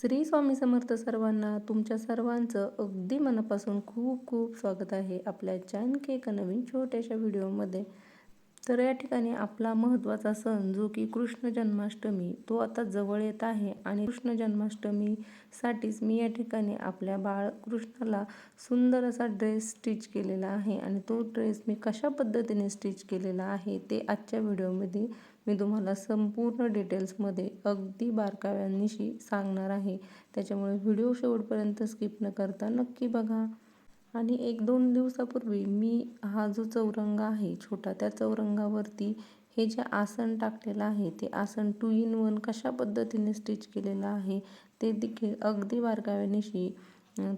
श्री स्वामी समर्थ सर्वांना तुमच्या सर्वांचं अगदी मनापासून खूप खूप स्वागत आहे आपल्या जानकी एका नवीन छोट्याशा व्हिडिओमध्ये. तर या ठिकाणी आपला महत्त्वाचा सण जो की कृष्ण जन्माष्टमी तो आता जवळ येत आहे आणि कृष्ण जन्माष्टमीसाठीच मी या ठिकाणी आपल्या बाळ कृष्णाला सुंदर असा ड्रेस स्टिच केलेला आहे आणि तो ड्रेस मी कशा पद्धतीने स्टिच केलेला आहे ते आजच्या व्हिडिओमध्ये मी तुम्हाला संपूर्ण डिटेल्समध्ये अगदी बारकाव्यांनीशी सांगणार आहे. त्याच्यामुळे व्हिडिओ शेवटपर्यंत स्किप न करता नक्की बघा. आणि एक दोन दिवसापूर्वी मी हा जो चौरंग आहे छोटा त्या चौरंगावरती हे जे आसन टाकलेलं आहे ते आसन टू इन वन कशा पद्धतीने स्टिच केलेलं आहे ते देखील अगदी बारकाव्यानिशी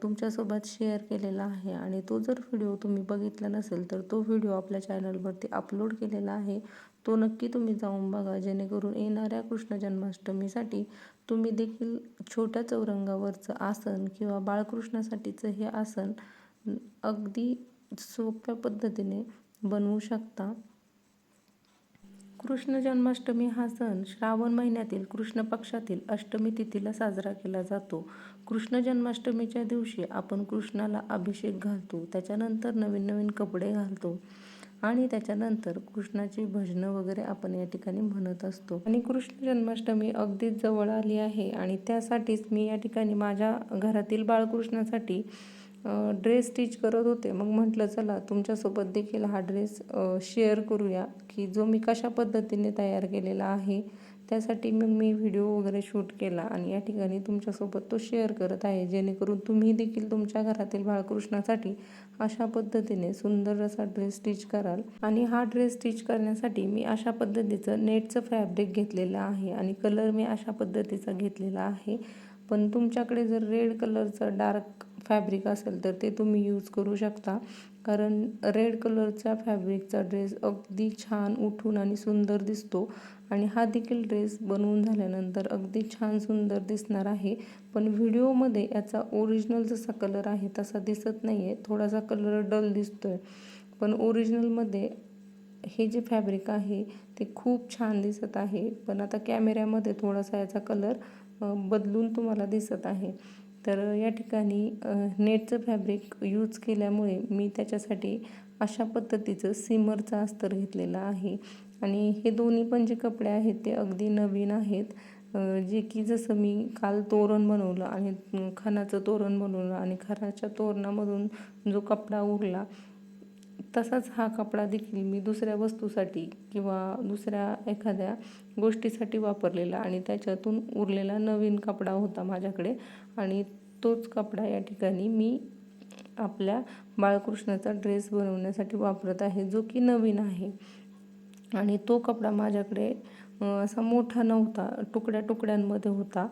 तुमच्यासोबत शेअर केलेला आहे. आणि तो जर व्हिडिओ तुम्ही बघितला नसेल तर तो व्हिडिओ आपल्या चॅनलवरती अपलोड केलेला आहे. तो नक्की तुम्ही जाऊन बघा जेणेकरून येणाऱ्या कृष्ण जन्माष्टमीसाठी तुम्ही देखील छोट्या चौरंगावरचं आसन किंवा बाळकृष्णासाठीचं हे आसन अगदी सोप्या पद्धतीने बनवू शकता. कृष्ण जन्माष्टमी हा सण श्रावण महिन्यातील कृष्ण पक्षातील अष्टमी तिथीला साजरा केला जातो. कृष्ण जन्माष्टमीच्या दिवशी आपण कृष्णाला अभिषेक घालतो त्याच्यानंतर नवीन नवीन कपडे घालतो. आणि त्याच्यानंतर कृष्णाची भजनं वगैरे आपण या ठिकाणी म्हणत असतो. आणि कृष्ण जन्माष्टमी अगदीच जवळ आली आहे आणि त्यासाठीच मी या ठिकाणी माझ्या घरातील बाळकृष्णासाठी ड्रेस स्टिच करत होते. मग म्हटलं चला तुमच्यासोबत देखील हा ड्रेस शेअर करूया की जो मी कशा पद्धतीने तयार केलेला आहे त्यासाठी मग मी व्हिडिओ वगैरे शूट केला आणि या ठिकाणी तुमच्यासोबत तो शेअर करत आहे. जेणेकरून तुम्ही देखील तुमच्या घरातील बाळकृष्णासाठी अशा पद्धतीने सुंदर असा ड्रेस स्टिच कराल. आणि हा ड्रेस स्टिच करण्यासाठी मी अशा पद्धतीचं नेटचं फॅब्रिक घेतलेलं आहे आणि कलर मी अशा पद्धतीचा घेतलेला आहे. पण तुमच्याकडे जर रेड कलरचं डार्क फॅब्रिक असेल तर ते तुम्ही यूज करू शकता. कारण रेड कलरच्या फॅब्रिकचा ड्रेस अगदी छान उठून आणि सुंदर दिसतो. आणि हा देखील ड्रेस बनवून झाल्यानंतर अगदी छान सुंदर दिसणार आहे. पण व्हिडिओमध्ये याचा ओरिजिनल जसा कलर आहे तसा दिसत नाही आहे थोडासा कलर डल दिसतो आहे पण ओरिजिनलमध्ये हे जे फॅब्रिक आहे ते खूप छान दिसत आहे. पण आता कॅमेऱ्यामध्ये थोडासा याचा कलर बदलून तुम्हाला दिसत आहे. तर या ठिकाणी नेटचं फॅब्रिक यूज केल्यामुळे मी त्याच्यासाठी अशा पद्धतीचं सिमरचा अस्तर घेतलेला आहे. आणि हे दोन्ही पण जे कपडे आहेत ते अगदी नवीन आहेत. जे की जसं मी काल तोरण बनवलं आणि खणाचं तोरण बनवलं आणि खणाच्या तोरणामधून जो कपडा उरला तसाच हा कपडा देखील मी दुसऱ्या वस्तूसाठी किंवा दुसऱ्या एखाद्या गोष्टीसाठी वापरलेला आणि त्याच्यातून उरलेला नवीन कपडा होता माझ्याकडे. आणि तोच कपडा या ठिकाणी मी आपल्या बाळकृष्णाचा ड्रेस बनवण्यासाठी वापरत आहे जो की नवीन आहे. आणि तो कपडा माझ्याकडे असा मोठा नव्हता तुकड्या तुकड्यांमध्ये होता.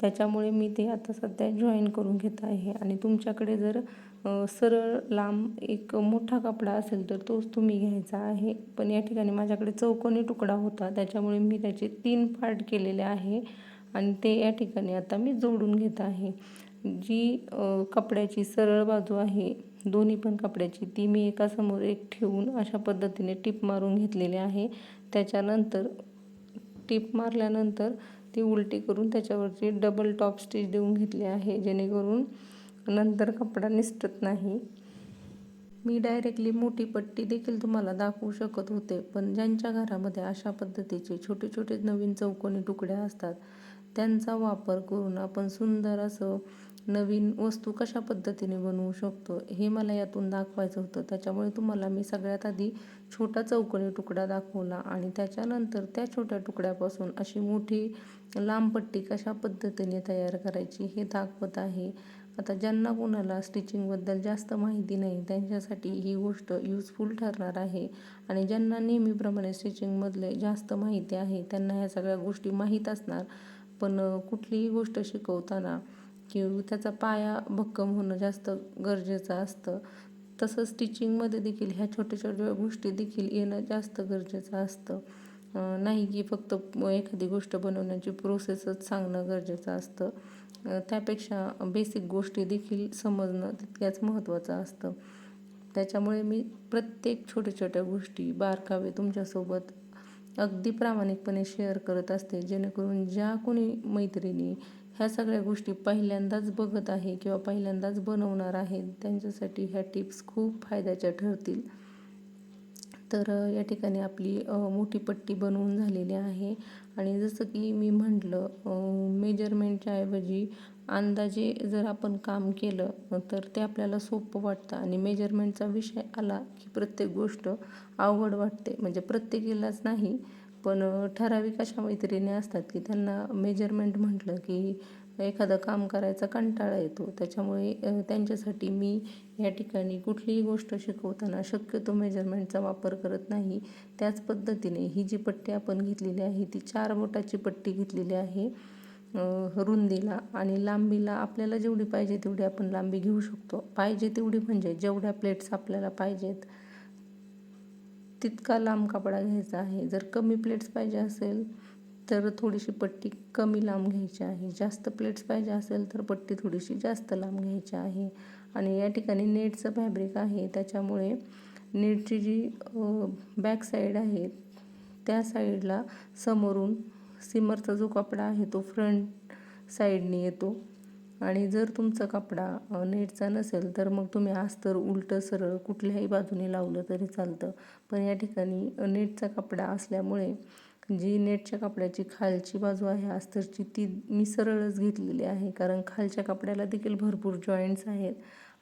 त्याच्यामुळे मी ते आता सध्या जॉईन करून घेत आहे. आणि तुमच्याकडे जर सरळ लांब एक मोठा कपडा असेल तर तोच तुम्ही घ्यायचा आहे. पण या ठिकाणी माझ्याकडे चौकोनी तुकडा होता. त्याच्यामुळे मी त्याचे तीन पार्ट केलेले आहे आणि ते या ठिकाणी आता मी जोडून घेत आहे. जी कपड्याची सरळ बाजू आहे दोन्ही पण कपड्याची. ती मी एकासमोर एक ठेवून अशा पद्धतीने टिप मारून घेतलेली आहे. त्याच्यानंतर टिप मारल्यानंतर ती उलटी करून त्याच्यावरती डबल टॉप स्टिच देऊन घेतली आहे जेणेकरून नंतर कपडा निसटत नाही. मी डायरेक्टली मोठी पट्टी देखील तुम्हाला दाखवू शकत होते पण ज्यांच्या घरामध्ये अशा पद्धतीचे छोटे छोटे नवीन चौकोनी तुकड्या असतात त्यांचा वापर करून आपण सुंदर असं नवीन वस्तू कशा पद्धतीने बनवू शकतो हे मला यातून दाखवायचं होतं. त्याच्यामुळे तुम्हाला मी सगळ्यात आधी छोटा चौकणी तुकडा दाखवला आणि त्याच्यानंतर त्या छोट्या तुकड्यापासून अशी मोठी लांब पट्टी कशा पद्धतीने तयार करायची हे दाखवत आहे. आता ज्यांना कोणाला स्टिचिंगबद्दल जास्त माहिती नाही त्यांच्यासाठी ही गोष्ट यूजफुल ठरणार आहे. आणि ज्यांना नेहमीप्रमाणे स्टिचिंगमधले जास्त माहिती आहे त्यांना ह्या सगळ्या गोष्टी माहीत असणार. पण कुठलीही गोष्ट शिकवताना किंवा त्याचा पाया भक्कम होणं जास्त गरजेचं असतं. तसंच स्टिचिंगमध्ये देखील ह्या छोट्या छोट्या गोष्टी देखील येणं जास्त गरजेचं असतं. नाही की फक्त एखादी गोष्ट बनवण्याची प्रोसेसच सांगणं गरजेचं असतं. त्यापेक्षा बेसिक गोष्टी देखील समजणं तितक्याच महत्त्वाचं असतं. त्याच्यामुळे मी प्रत्येक छोट्या छोट्या गोष्टी बारकावे तुमच्यासोबत अगदी प्रामाणिकपणे शेअर करत असते जेणेकरून ज्या कोणी मैत्रिणी ह्या सगळ्या गोष्टी पहिल्यांदाच बघत आहे किंवा पहिल्यांदाच बनवणार आहेत त्यांच्यासाठी ह्या टिप्स खूप फायद्याच्या ठरतील. तर या ठिकाणी आपली मोठी पट्टी बनवून झालेली आहे. आणि जसं की मी म्हटलं मेजरमेंटच्या ऐवजी अंदाजे जर आपण काम केलं तर ते आपल्याला सोपं वाटतं. आणि मेजरमेंटचा विषय आला की प्रत्येक गोष्ट आवड वाटते. म्हणजे प्रत्येकीलाच नाही पण ठराविक अशा मैत्रिणी असतात की त्यांना मेजरमेंट म्हटलं की एखादं काम करायचा कंटाळा येतो. त्याच्यामुळे त्यांच्यासाठी मी या ठिकाणी कुठलीही गोष्ट शिकवताना शक्यतो मेजरमेंटचा वापर करत नाही. त्याच पद्धतीने ही जी पट्टी आपण घेतलेली आहे ती चार बोटाची पट्टी घेतलेली आहे. रुंदीला आणि लांबीला आपल्याला जेवढी पाहिजे तेवढी आपण लांबी घेऊ शकतो. पाहिजे तेवढी म्हणजे जेवढ्या प्लेट्स आपल्याला पाहिजेत. तितका लांब कपडा घ्यायचा आहे. जर कमी प्लेट्स पाहिजे असेल तर थोडीशी पट्टी कमी लांब घ्यायची आहे. जास्त प्लेट्स पाहिजे असेल तर पट्टी थोडीशी जास्त लांब घ्यायची आहे. आणि या ठिकाणी नेटचं फॅब्रिक आहे. त्याच्यामुळे नेटची जी बॅक साईड आहे त्या साईडला समोरून सिमरचा जो कपडा आहे तो फ्रंट साईडने येतो. आणि जर तुमचा कपडा नेटचा नसेल तर मग तुम्ही अस्तर उलटं सरळ कुठल्याही बाजूने लावलं तरी चालतं. पण या ठिकाणी नेटचा कपडा असल्यामुळे जी नेटच्या कपड्याची खालची बाजू आहे अस्तरची ती मी सरळच घेतलेली आहे. कारण खालच्या कपड्याला देखील भरपूर जॉईंट्स आहेत.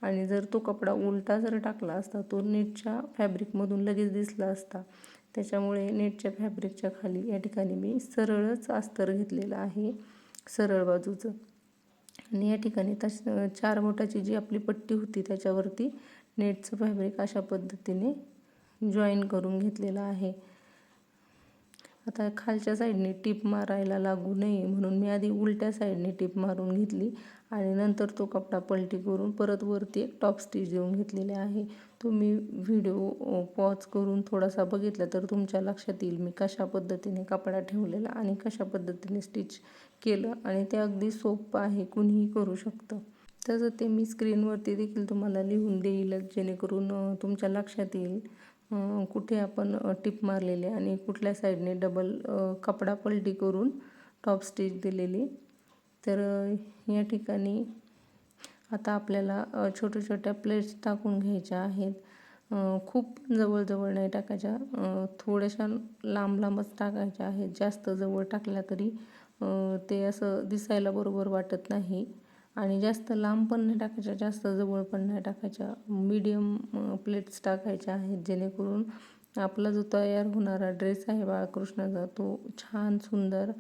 आणि जर तो कपडा उलटा जर टाकला असता तो नेटच्या फॅब्रिकमधून लगेच दिसला असता. त्याच्यामुळे नेटच्या फॅब्रिकच्या खाली या ठिकाणी मी सरळच अस्तर घेतलेलं आहे. सरळ बाजूचं. आणि या ठिकाणी तश चार बोटाची जी आपली पट्टी होती त्याच्यावरती नेटचं फॅब्रिक अशा पद्धतीने जॉईन करून घेतलेलं आहे. आता खालच्या साईडने टीप मारायला लागू नये म्हणून मी आधी उलट्या साईडने टीप मारून घेतली आणि नंतर तो कपडा पलटी करून परत वरती एक टॉप स्टिच देऊन घेतलेले आहे. तुम्ही व्हिडिओ पॉज करून थोडासा बघितला तर तुमच्या लक्षात येईल मी कशा पद्धतीने कपडा ठेवलेला आणि कशा पद्धतीने स्टिच केलं आणि ते अगदी सोपं आहे कुणीही करू शकतं. तसं ते मी स्क्रीनवरती देखील तुम्हाला लिहून देईलच जेणेकरून तुमच्या लक्षात येईल. कुठे आपण टिप मारलेली आणि कुठल्या साईडने डबल कपडा पलटी करून टॉप स्टिच दिलेली. तर या ठिकाणी आता आपल्याला छोट्या छोट्या प्लेट्स टाकून घ्यायच्या आहेत. खूप जवळजवळ नाही टाकायच्या थोड्याशा लांब लांबच टाकायच्या आहेत. जास्त जवळ टाकल्या तरी ते असं दिसायला बरोबर वाटत नाही. आणि जास्त लांब पण नाही टाकायच्या जास्त जवळ पण नाही टाकायच्या. मीडियम प्लेट्स टाकायच्या आहेत जेणेकरून आपला जो तयार होणारा ड्रेस आहे बाळकृष्णाचा तो छान सुंदर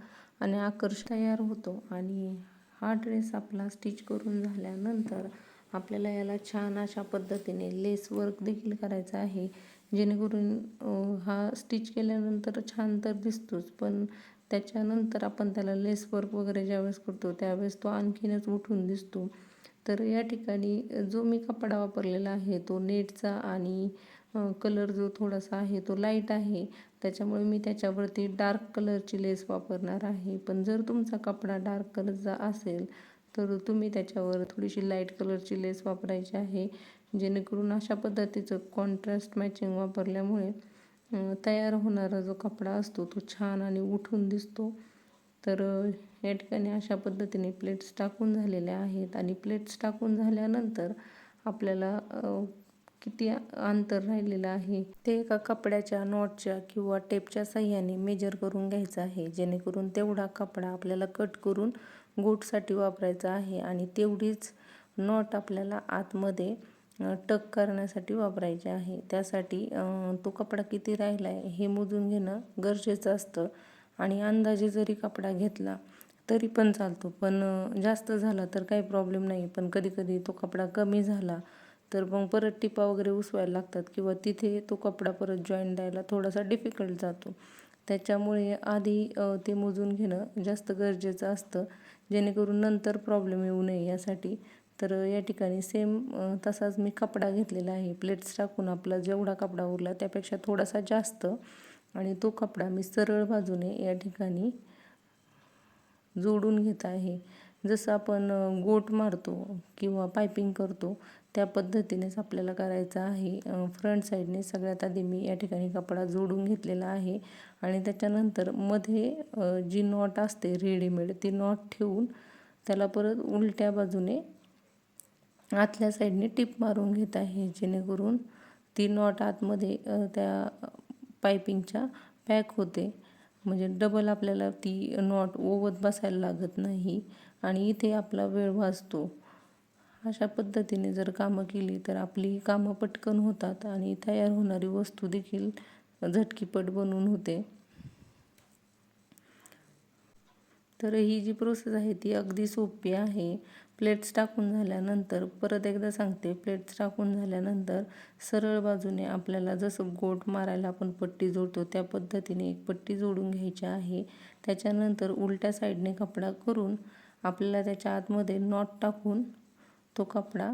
आणि आकर्ष तयार होतो. आणि हा ड्रेस आपला स्टिच करून झाल्यानंतर आपल्याला याला छान अशा पद्धतीने लेस वर्क देखील करायचं आहे. जेणेकरून हा स्टिच केल्यानंतर छान तर दिसतोच पण त्याच्यानंतर आपण त्याला लेस वर्क वगैरे ज्यावेळेस करतो त्यावेळेस तो आणखीनच उठून दिसतो. तर या ठिकाणी जो मी कपडा वापरलेला आहे तो नेटचा आणि कलर जो थोडासा आहे तो लाइट आहे. त्याच्यामुळे मी त्याच्यावरती डार्क कलरची लेस वापरणार आहे. पण जर तुमचा कपडा डार्क कलरचा असेल तर तुम्ही त्याच्यावर थोडीशी लाइट कलरची लेस वापरायची आहे. जेणेकरून अशा पद्धतीचं कॉन्ट्रास्ट मॅचिंग वापरल्यामुळे तयार होणारा जो कपडा असतो तो छान आणि उठून दिसतो. तर या ठिकाणी अशा पद्धतीने प्लेट्स टाकून झालेल्या आहेत आणि प्लेट्स टाकून झाल्यानंतर आपल्याला किती अंतर राहिलेलं आहे ते एका कपड्याच्या नॉटच्या किंवा टेपच्या साह्याने मेजर करून घ्यायचं आहे. जेणेकरून तेवढा कपडा आपल्याला कट करून गोटसाठी वापरायचा आहे आणि तेवढीच नॉट आपल्याला आतमध्ये टक करण्यासाठी वापरायचे आहे. त्यासाठी तो कपडा किती राहिला आहे हे मोजून घेणं गरजेचं असतं. आणि अंदाजे जरी कपडा घेतला तरी पण चालतो. पण जास्त झाला तर काही प्रॉब्लेम नाही. पण कधीकधी तो कपडा कमी झाला तर मग परत टिपा वगैरे उसवायला लागतात किंवा तिथे तो कपडा परत जॉईन द्यायला थोडासा डिफिकल्ट जातो. त्याच्यामुळे आधी ते मोजून घेणं जास्त गरजेचं असतं. जेणेकरून नंतर प्रॉब्लेम येऊ नये यासाठी तर या ठिकाणी सेम तसाच मी कपडा घेतलेला आहे. प्लेट्स टाकून आपला जेवढा कपडा उरला त्यापेक्षा थोडासा जास्त आणि तो कपडा मी सरळ बाजूने या ठिकाणी जोडून घेत आहे. जसं आपण गोट मारतो किंवा पायपिंग करतो त्या पद्धतीनेच आपल्याला करायचं आहे. फ्रंट साईडने सगळ्यात आधी मी या ठिकाणी कपडा जोडून घेतलेला आहे आणि त्याच्यानंतरमध्ये जी नॉट असते रेडीमेड ती नॉट ठेवून त्याला परत उलट्या बाजूने आतल्या साईडने टिप मारून घेत आहे जेणेकरून ती नॉट आतमध्ये त्या पायपिंगच्या पॅक होते. म्हणजे डबल आपल्याला ती नॉट ओवत बसायला लागत नाही आणि इथे आपला वेळ वाचतो. अशा पद्धतीने जर कामं केली तर आपली कामं पटकन होतात आणि तयार होणारी वस्तू देखील झटकीपट बनून होते. तर ही जी प्रोसेस आहे ती अगदी सोपी आहे. प्लेट्स टाकून झाल्यानंतर परत एकदा सांगते प्लेट्स टाकून झाल्यानंतर सरळ बाजूने आपल्याला जसं गोट मारायला आपण पट्टी जोडतो त्या पद्धतीने एक पट्टी जोडून घ्यायची आहे. त्याच्यानंतर उलट्या साईडने कपडा करून आपल्याला त्याच्या आतमध्ये नॉट टाकून तो कपडा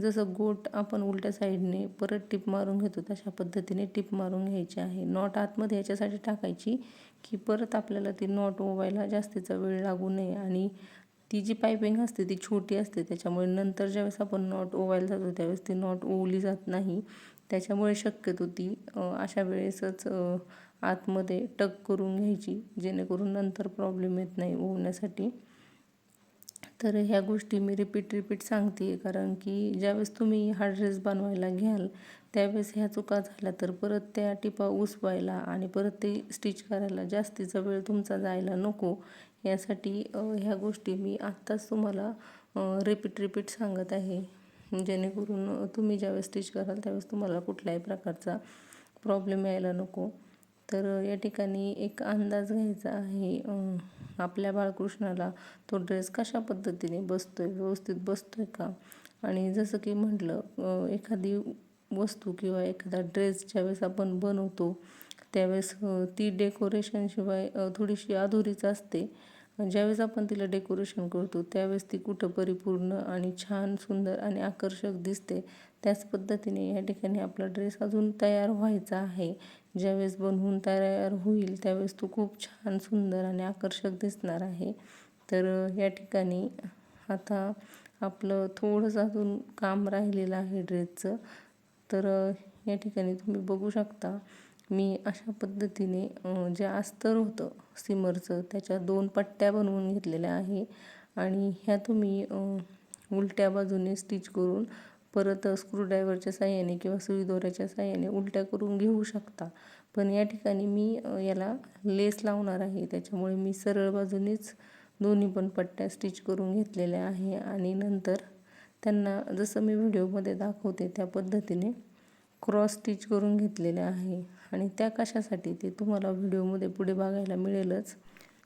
जसं गोट आपण उलट्या साईडने परत टिप मारून घेतो तशा पद्धतीने टिप मारून घ्यायची आहे. नॉट आतमध्ये याच्यासाठी टाकायची की परत आपल्याला ती नॉट ओवायला जास्तीचा वेळ लागू नये आणि ती जी पायपिंग असते ती छोटी असते त्याच्यामुळे नंतर ज्यावेळेस आपण नॉट ओवायला जातो त्यावेळेस ती नॉट ओवली जात नाही. त्याच्यामुळे शक्यतो ती अशा वेळेसच आतमध्ये टक करून घ्यायची जेणेकरून नंतर प्रॉब्लेम येत नाही ओवण्यासाठी. तर ह्या गोष्टी मी रिपीट रिपीट सांगते कारण की ज्यावेळेस तुम्ही हा ड्रेस बनवायला घ्याल त्यावेळेस ह्या चुका झाल्या तर परत त्या टिपा उसवायला आणि परत ते स्टिच करायला जास्तीचा वेळ तुमचा जायला नको. यासाठी ह्या गोष्टी मी आत्ताच तुम्हाला रिपीट रिपीट सांगत आहे. जेणेकरून तुम्ही ज्यावेळेस स्टिच कराल त्यावेळेस तुम्हाला कुठल्याही प्रकारचा प्रॉब्लेम यायला नको. तर या ठिकाणी एक अंदाज घ्यायचा आहे आपल्या बाळकृष्णाला तो ड्रेस कशा पद्धतीने बसतो आहे व्यवस्थित बसतो आहे का? आणि जसं की म्हटलं एखादी वस्तू किंवा एखादा ड्रेस ज्यावेळेस आपण बनवतो त्यावेळेस ती डेकोरेशनशिवाय थोडीशी अधुरीच असते. ज्यावेळेस आपण तिला डेकोरेशन करतो त्यावेळेस ती कुठं परिपूर्ण आणि छान सुंदर आणि आकर्षक दिसते. त्याच पद्धतीने या ठिकाणी आपला ड्रेस अजून तयार व्हायचा आहे. ज्यावेळेस बनवून तयार होईल त्यावेळेस तो खूप छान सुंदर आणि आकर्षक दिसणार आहे. तर या ठिकाणी आता आपलं थोडंसं अजून काम राहिलेलं आहे ड्रेसचं तर या ठिकाणी तुम्ही बघू शकता मी अशा पद्धतीने जे अस्तर होतं सिमरचं त्याच्या दोन पट्ट्या बनवून घेतलेल्या आहे. आणि ह्या तुम्ही उलट्या बाजूने स्टिच करून परत स्क्रूड्रायव्हरच्या साह्याने किंवा सुईदोऱ्याच्या साह्याने उलट्या करून घेऊ शकता. पण या ठिकाणी मी याला लेस लावणार आहे. त्याच्यामुळे मी सरळ बाजूनेच दोन्ही पण पट्ट्या स्टिच करून घेतलेल्या आहे. आणि नंतर त्यांना जसं मी व्हिडिओमध्ये दाखवते त्या पद्धतीने क्रॉस स्टिच करून घेतलेल्या आहे. आणि त्या कशासाठी ते तुम्हाला व्हिडिओमध्ये पुढे बघायला मिळेलच.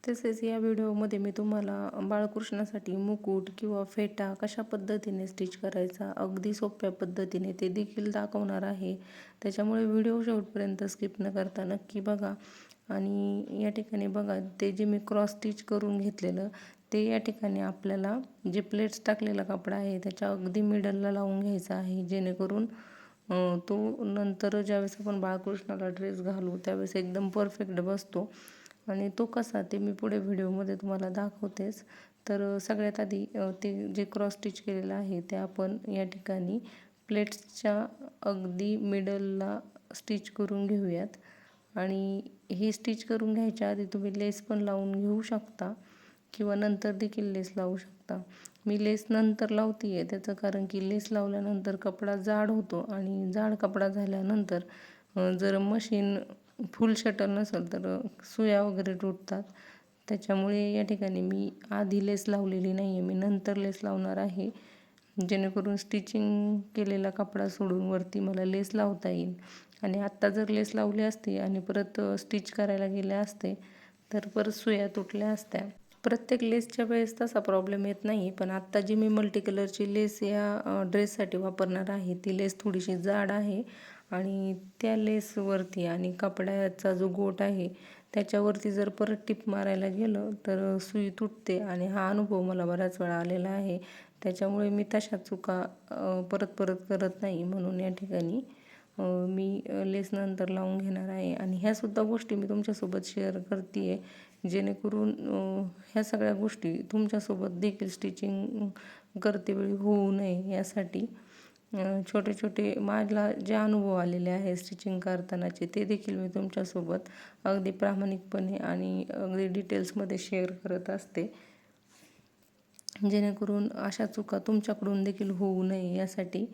तसेच या व्हिडिओमध्ये मी तुम्हाला बाळकृष्णासाठी मुकुट किंवा फेटा कशा पद्धतीने स्टिच करायचा अगदी सोप्या पद्धतीने ते देखील दाखवणार आहे. त्याच्यामुळे व्हिडिओ शेवटपर्यंत स्किप न करता नक्की बघा. आणि या ठिकाणी बघा ते जे मी क्रॉस स्टिच करून घेतलेलं ते या ठिकाणी आपल्याला जे प्लेट्स टाकलेला कपडा आहे त्याच्या अगदी मिडलला लावून घ्यायचा आहे जेणेकरून तो नंतर ज्यावेळेस आपण बाळकृष्णाला ड्रेस घालू त्यावेळेस एकदम परफेक्ट बसतो. आणि तो कसा ते मी पुढे व्हिडिओमध्ये तुम्हाला दाखवतेच. तर सगळ्यात आधी ते जे क्रॉस स्टिच केलेलं आहे ते आपण या ठिकाणी प्लेट्सच्या अगदी मिडलला स्टिच करून घेऊयात. आणि ही स्टिच करून घ्यायच्या आधी तुम्ही लेस पण लावून घेऊ शकता किंवा नंतर देखील लेस लावू शकता. मी लेस नंतर लावते आहे त्याचं कारण की लेस लावल्यानंतर कपडा जाड होतो आणि जाड कपडा झाल्यानंतर जर मशीन फुल शटर नसेल तर सुया वगैरे तुटतात. त्याच्यामुळे या ठिकाणी मी आधी लेस लावलेली नाही आहे मी नंतर लेस लावणार आहे. जेणेकरून स्टिचिंग केलेला कपडा सोडून वरती मला लेस लावता येईल. आणि आत्ता जर लेस लावली असती आणि परत स्टिच करायला गेले असते तर परत सुया तुटल्या असत्या. प्रत्येक लेसच्या वेळेस तसा प्रॉब्लेम येत नाही. पण आत्ता जी मी मल्टी कलरची लेस या ड्रेससाठी वापरणार आहे ती लेस थोडीशी जाड आहे आणि त्या लेसवरती आणि कपड्याचा जो गोट आहे त्याच्यावरती जर परत टिप मारायला गेलं तर सुई तुटते आणि हा अनुभव मला बऱ्याच वेळा आलेला आहे. त्याच्यामुळे मी तशा चुका परत परत करत नाही. म्हणून या ठिकाणी मी लेस नंतर लावून घेणार आहे. आणि ह्यासुद्धा गोष्टी मी तुमच्यासोबत शेअर करते आहे जेणेकरून ह्या सगळ्या गोष्टी तुमच्यासोबत देखील स्टिचिंग करतेवेळी होऊ नये यासाठी छोटे छोटे माझ्या जे अनुभव आलेले आहे स्टिचिंग करतानाचे ते देखील मी तुमच्यासोबत अगदी प्रामाणिकपणे आणि अगदी डिटेल्समध्ये शेअर करत असते. जेणेकरून अशा चुका तुमच्याकडून देखील होऊ नये यासाठी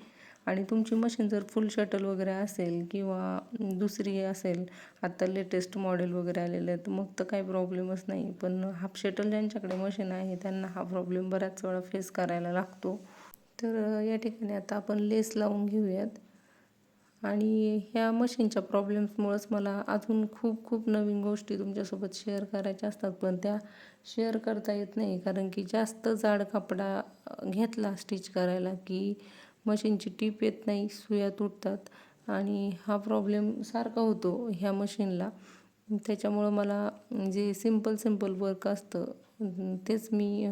आणि तुमची मशीन जर फुल शटल वगैरे असेल किंवा दुसरी असेल आत्ता लेटेस्ट मॉडेल वगैरे आलेले आहेत मग तर काही प्रॉब्लेमच नाही. पण हाफ शटल ज्यांच्याकडे मशीन आहे त्यांना हा प्रॉब्लेम बऱ्याच वेळा फेस करायला लागतो. तर या ठिकाणी आता आपण लेस लावून घेऊयात. आणि ह्या मशीनच्या प्रॉब्लेम्समुळंच मला अजून खूप खूप नवीन गोष्टी तुमच्यासोबत शेअर करायच्या असतात. पण त्या शेअर करता येत नाही कारण की जास्त जाड कपडा घेतला स्टिच करायला की मशीनची टीप येत नाही सुया तुटतात आणि हा प्रॉब्लेम सारखा होतो ह्या मशीनला. त्याच्यामुळं मला जे सिंपल सिंपल वर्क असतं तेच मी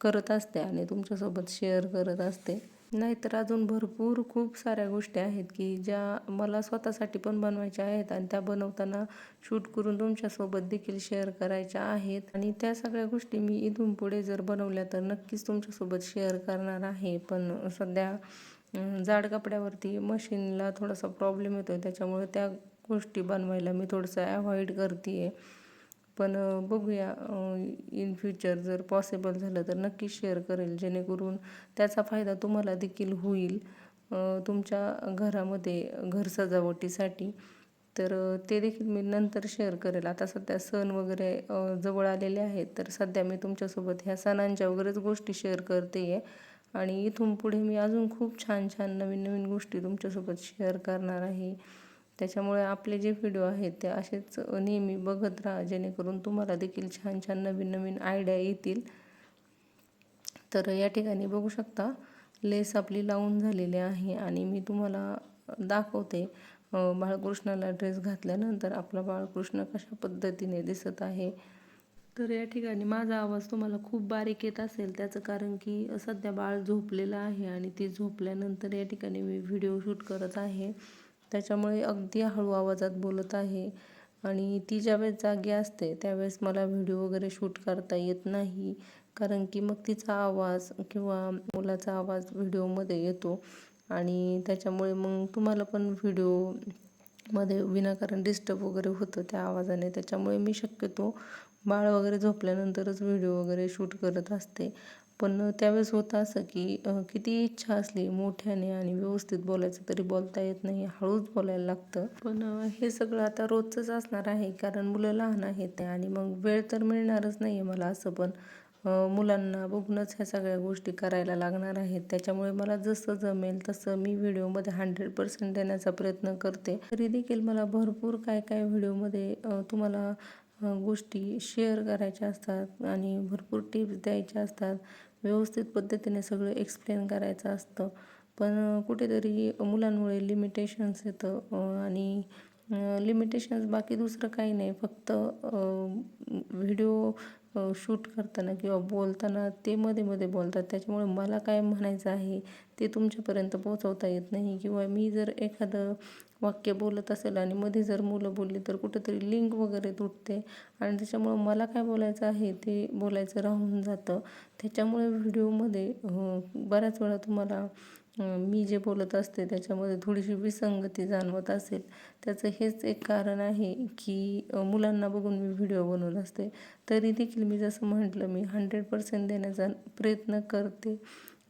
करत असते आणि तुमच्यासोबत शेअर करत असते. नाहीतर अजून भरपूर खूप साऱ्या गोष्टी आहेत की ज्या मला स्वतःसाठी पण बनवायच्या आहेत आणि त्या बनवताना शूट करून तुमच्यासोबत देखील शेअर करायच्या आहेत. आणि त्या सगळ्या गोष्टी मी इथून पुढे जर बनवल्या तर नक्कीच तुमच्यासोबत शेअर करणार आहे. पण सध्या जाड कपड्यावरती मशीनला थोडासा प्रॉब्लेम येतो आहे त्याच्यामुळे त्या गोष्टी बनवायला मी थोडंसं अवॉइड करते आहे पण बघूया इन फ्युचर जर पॉसिबल झालं तर नक्की शेअर करेल जेणेकरून त्याचा फायदा तुम्हाला देखील होईल. तुमच्या घरामध्ये घर सजावटीसाठी. तर ते देखील मी नंतर शेअर करेल. आता सध्या सण वगैरे जवळ आलेले आहेत तर सध्या मी तुमच्यासोबत ह्या सणांच्या वगैरेच गोष्टी शेअर करते आहे आणि इथून पुढे मी अजून खूप छान छान नवीन नवीन गोष्टी तुमच्यासोबत शेअर करणार आहे. त्याच्यामुळे आपले जे व्हिडिओ आहेत ते असेच नेहमी बघत राहा जेणेकरून तुम्हाला देखील छान छान नवीन नवीन आयडिया येतील. तर या ठिकाणी बघू शकता लेस आपली लावून झालेली आहे आणि मी तुम्हाला दाखवते बाळकृष्णाला ड्रेस घातल्यानंतर आपला बाळकृष्ण कशा पद्धतीने दिसत आहे. तर या ठिकाणी माझा आवाज तुम्हाला खूप बारीक येत असेल त्याचं कारण की सध्या बाळ झोपलेलं आहे आणि ती झोपल्यानंतर या ठिकाणी मी व्हिडिओ शूट करत आहे. त्याच्यामुळे अगदी हळू आवाजात बोलत आहे. आणि ती ज्यावेळेस जागी असते त्यावेळेस मला व्हिडिओ वगैरे शूट करता येत नाही. कारण की मग तिचा आवाज किंवा मुलाचा आवाज व्हिडिओमध्ये येतो. आणि त्याच्यामुळे मग तुम्हाला पण व्हिडिओमध्ये विनाकारण डिस्टर्ब वगैरे होतं त्या आवाजाने. त्याच्यामुळे मी शक्यतो बाळ वगैरे झोपल्यानंतरच व्हिडिओ वगैरे शूट करत असते. पण त्यावेळेस होतं असं की किती इच्छा असली मोठ्याने आणि व्यवस्थित बोलायचं तरी बोलता येत नाही हळूच बोलायला लागतं. पण हे सगळं आता रोजचंच असणार आहे कारण मुलं लहान आहेत आणि मग वेळ तर मिळणारच नाही आहे मला असं पण. मुलांना बघूनच ह्या सगळ्या गोष्टी करायला लागणार आहेत. त्याच्यामुळे मला जसं जमेल तसं मी व्हिडिओमध्ये हंड्रेड पर्सेंट देण्याचा प्रयत्न करते. तरी देखील मला भरपूर काय काय व्हिडिओमध्ये तुम्हाला गोष्टी शेअर करायच्या असतात आणि भरपूर टिप्स द्यायच्या असतात. व्यवस्थित पद्धतीने सगळं एक्सप्लेन करायचं असतं. पण कुठेतरी मुलांमुळे लिमिटेशन्स येतं आणि लिमिटेशन्स बाकी दुसरं काही नाही. फक्त व्हिडिओ शूट करताना किंवा बोलताना ते मध्ये मध्ये बोलतात. त्याच्यामुळे मला काय म्हणायचं आहे ते तुमच्यापर्यंत पोहोचवता येत नाही. किंवा मी जर एखादं वाक्य बोलत असेल आणि मध्ये जर मुलं बोलली तर कुठंतरी लिंक वगैरे तुटते. आणि त्याच्यामुळं मला काय बोलायचं आहे ते बोलायचं राहून जातं. त्याच्यामुळे व्हिडिओमध्ये बऱ्याच वेळा तुम्हाला मी जे बोलत असते त्याच्यामध्ये थोडीशी विसंगती जाणवत असेल. त्याचं हेच एक कारण आहे की मुलांना बघून मी व्हिडिओ बनवत असते. तरी देखील मी जसं म्हटलं मी हंड्रेड पर्सेंट देण्याचा प्रयत्न करते.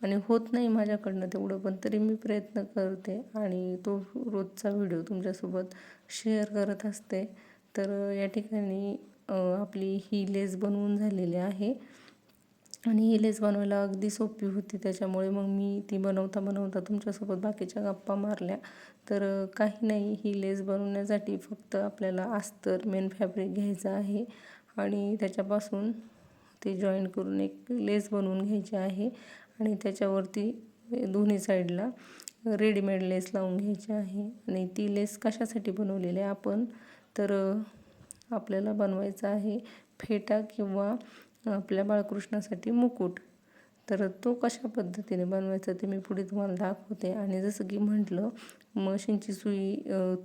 आणि होत नाही माझ्याकडनं तेवढं पण तरी मी प्रयत्न करते आणि तो रोजचा व्हिडिओ तुमच्यासोबत शेअर करत असते. तर या ठिकाणी आपली ही लेस बनवून झालेली आहे. आणि ही लेस बनवायला अगदी सोपी होती त्याच्यामुळे मग मी ती बनवता बनवता तुमच्यासोबत बाकीच्या गप्पा मारल्या. तर काही नाही ही लेस बनवण्यासाठी फक्त आपल्याला अस्तर मेन फॅब्रिक घ्यायचं आहे. आणि त्याच्यापासून ते जॉईन करून एक लेस बनवून घ्यायची आहे. आणि त्याच्यावरती दोन्ही साईडला रेडीमेड लेस लावून घ्यायची आहे. आणि ती लेस कशासाठी बनवलेली आहे? आपण तर आपल्याला बनवायचं आहे फेटा किंवा आपल्या बाळकृष्णासाठी मुकुट. तर तो कशा पद्धतीने बनवायचा ते मी पुढे तुम्हाला दाखवते. आणि जसं की म्हटलं मशीनची सुई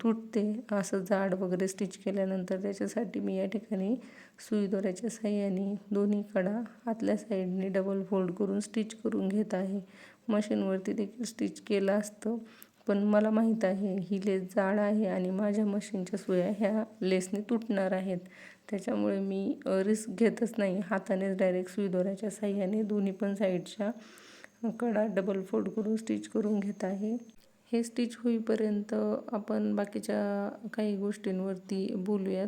तुटते असं जाड वगैरे स्टिच केल्यानंतर त्याच्यासाठी मी या ठिकाणी सुई दोऱ्याच्या साह्याने दोन्ही कडा आतल्या साईडने डबल फोल्ड करून स्टिच करून घेत आहे. मशीनवरती देखील स्टिच केलं असतं. पण मला माहीत आहे ही लेस जाड आहे आणि माझ्या मशीनच्या सुया ह्या लेसने तुटणार आहेत. त्याच्यामुळे मी रिस्क घेतच नाही. हातानेच डायरेक्ट सुईदोऱ्याच्या साह्याने दोन्ही पण साईडच्या कडा डबल फोल्ड करून स्टिच करून घेत आहे. हे स्टिच होईपर्यंत आपण बाकीच्या काही गोष्टींवरती बोलूयात.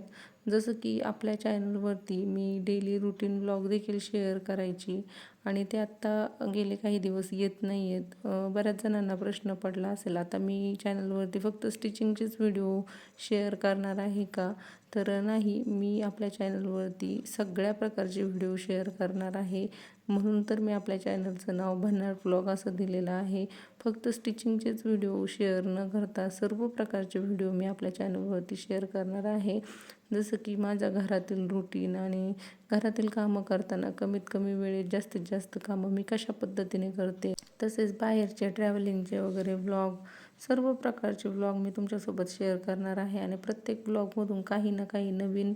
जसं की आपल्या चॅनलवरती मी डेली रुटीन ब्लॉग देखील शेअर करायची आणि ते आत्ता गेले काही दिवस येत नाही आहेत बऱ्याच जणांना प्रश्न पडला असेल आता मी चॅनलवरती फक्त स्टिचिंगचेच व्हिडिओ शेअर करणार आहे का? तर नाही मी आपल्या चॅनलवरती सगळ्या प्रकारचे व्हिडिओ शेअर करणार आहे. म्हणून तर मी आपल्या चॅनलचं नाव भन्नाट ब्लॉग असं दिलेलं आहे. फक्त स्टिचिंगचेच व्हिडिओ शेअर न करता सर्व प्रकारचे व्हिडिओ मी आपल्या चॅनलवरती शेअर करणार आहे. जसं की माझ्या घरातील रुटीन आणि घरातील कामं करताना कमीत कमी वेळेत जास्तीत जास्त कामं मी कशा पद्धतीने करते? तसेच बाहेरचे ट्रॅव्हलिंगचे वगैरे ब्लॉग सर्व प्रकारचे ब्लॉग मी तुमच्यासोबत शेअर करणार आहे आणि प्रत्येक ब्लॉगमधून काही ना काही नवीन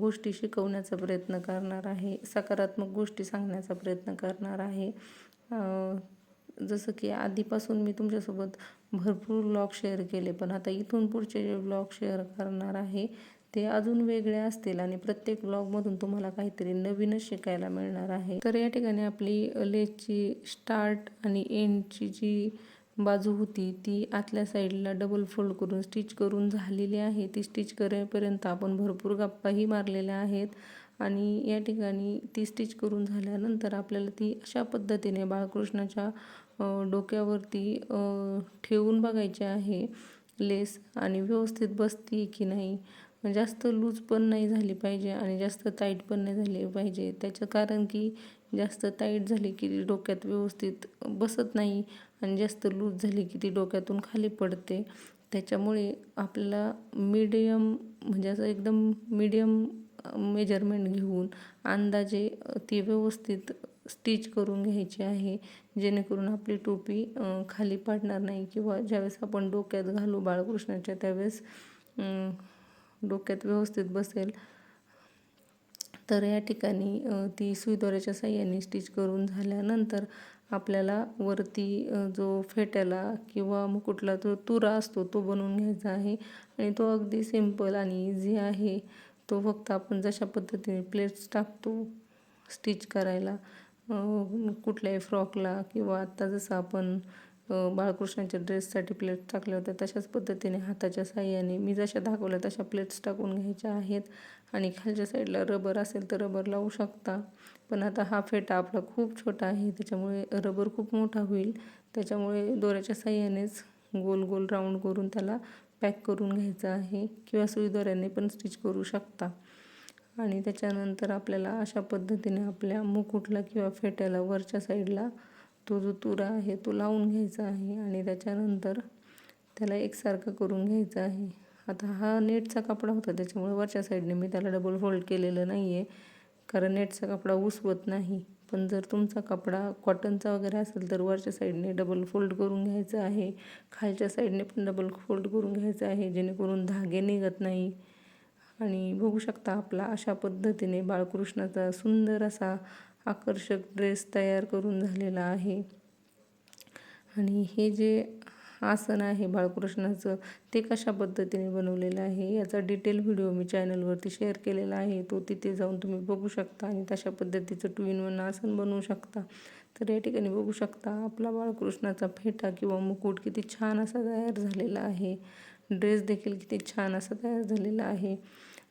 गोष्टी शिकवण्याचा प्रयत्न करणार आहे सकारात्मक गोष्टी सांगण्याचा प्रयत्न करणार आहे. जसं की आधीपासून मी तुमच्यासोबत भरपूर ब्लॉग शेअर केले पण आता इथून पुढचे जे ब्लॉग शेअर करणार आहे ते अजून वेगळे असतील आणि प्रत्येक ब्लॉगमधून तुम्हाला काहीतरी नवीनच शिकायला मिळणार आहे. तर या ठिकाणी आपली लेसची स्टार्ट आणि एंडची जी बाजू होती. ती आतल्या साईडला डबल फोल्ड करून स्टिच करून झालेली आहे. ती स्टिच करेपर्यंत आपण भरपूर गप्पाही मारलेल्या आहेत आणि या ठिकाणी ती स्टिच करून झाल्यानंतर आपल्याला ती अशा पद्धतीने बाळकृष्णाच्या डोक्यावरती ठेवून बघायची आहे. लेस आणि व्यवस्थित बसती की नाही? जास्त लूज पण नाही झाली पाहिजे आणि जास्त टाईट पण नाही झाली पाहिजे. त्याचं कारण की जास्त टाईट झाली की डोक्यात व्यवस्थित बसत नाही. आणि जास्त लूज झाली की ती डोक्यातून खाली पडते. त्याच्यामुळे आपल्याला मीडियम म्हणजे असं एकदम मीडियम मेजरमेंट घेऊन अंदाजे ती व्यवस्थित स्टिच करून घ्यायची आहे. जेणेकरून आपली टोपी खाली पडणार नाही किंवा ज्यावेळेस आपण डोक्यात घालू बाळकृष्णाच्या त्यावेळेस डोक्यात व्यवस्थित बसेल तर या ठिकाणी ती सुईदोऱ्याच्या साह्याने स्टिच करून झाल्यानंतर आपल्याला वरती जो फेट्याला किंवा मुकुटला जो तुरा असतो तो बनवून घ्यायचा आहे. आणि तो अगदी सिंपल आणि इझी आहे. तो फक्त आपण जशा पद्धतीने प्लेट्स टाकतो स्टिच करायला कुठल्याही फ्रॉकला किंवा आत्ता जसं आपण बाळकृष्णाच्या ड्रेससाठी प्लेट्स टाकल्या होत्या तशाच पद्धतीने हाताच्या साह्याने मी जशा दाखवल्या तशा प्लेट्स टाकून घ्यायच्या आहेत. आणि खालच्या साईडला रबर असेल तर रबर लावू शकता. पण आता हा फेटा आपला खूप छोटा आहे त्याच्यामुळे रबर खूप मोठा होईल. त्याच्यामुळे दोऱ्याच्या साह्यानेच गोल गोल राऊंड करून त्याला पॅक करून घ्यायचा आहे किंवा सुई दोऱ्याने पण स्टिच करू शकता. आणि त्याच्यानंतर आपल्याला अशा पद्धतीने आपल्या मुकुटला किंवा फेट्याला वरच्या साईडला तो जो तुरा आहे तो लावून घ्यायचा आहे आणि त्याच्यानंतर त्याला एकसारखं करून घ्यायचं आहे. आता हा नेटचा कपडा होता त्याच्यामुळे वरच्या साईडने मी त्याला डबल फोल्ड केलेलं नाही आहे कारण नेटचा कपडा उसवत नाही. पण जर तुमचा कपडा कॉटनचा वगैरे असेल तर वरच्या साईडने डबल फोल्ड करून घ्यायचं आहे. खालच्या साईडने पण डबल फोल्ड करून घ्यायचं आहे जेणेकरून धागे निघत नाही. आणि बघू शकता आपला अशा पद्धतीने बाळकृष्णाचा सुंदर असा आकर्षक ड्रेस तयार करून झालेला आहे. आणि हे जे आसन आहे बाळकृष्णाचं. ते कशा पद्धतीने बनवलेलं आहे याचा डिटेल व्हिडिओ मी चॅनलवरती शेअर केलेला आहे. तो तिथे जाऊन तुम्ही बघू शकता आणि तशा पद्धतीचं टू इन वन आसन बनवू शकता. तर या ठिकाणी बघू शकता आपला बाळकृष्णाचा फेटा किंवा मुकुट किती छान असा तयार झालेला आहे. ड्रेस देखील किती छान असा तयार झालेला आहे.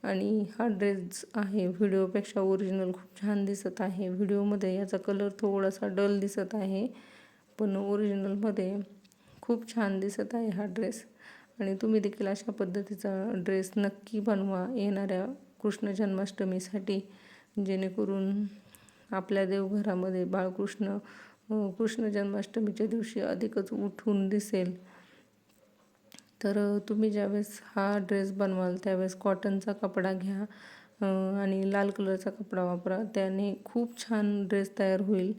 आणि हा ड्रेस आहे व्हिडिओपेक्षा ओरिजिनल खूप छान दिसत आहे. व्हिडिओमध्ये याचा कलर थोडासा डल दिसत आहे पण ओरिजिनलमध्ये खूप छान दिसत आहे हा ड्रेस. आणि तुम्ही देखील अशा पद्धतीचा ड्रेस नक्की बनवा येणाऱ्या कृष्ण जन्माष्टमीसाठी जेणेकरून आपल्या देवघरामध्ये बाळकृष्ण कृष्ण जन्माष्टमीच्या दिवशी अधिकच उठून दिसेल. तर तुम्ही ज्यावेळेस हा ड्रेस बनवाल त्यावेळेस कॉटनचा कपडा घ्या आणि लाल कलरचा कपडा वापरा. त्याने खूप छान ड्रेस तयार होईल.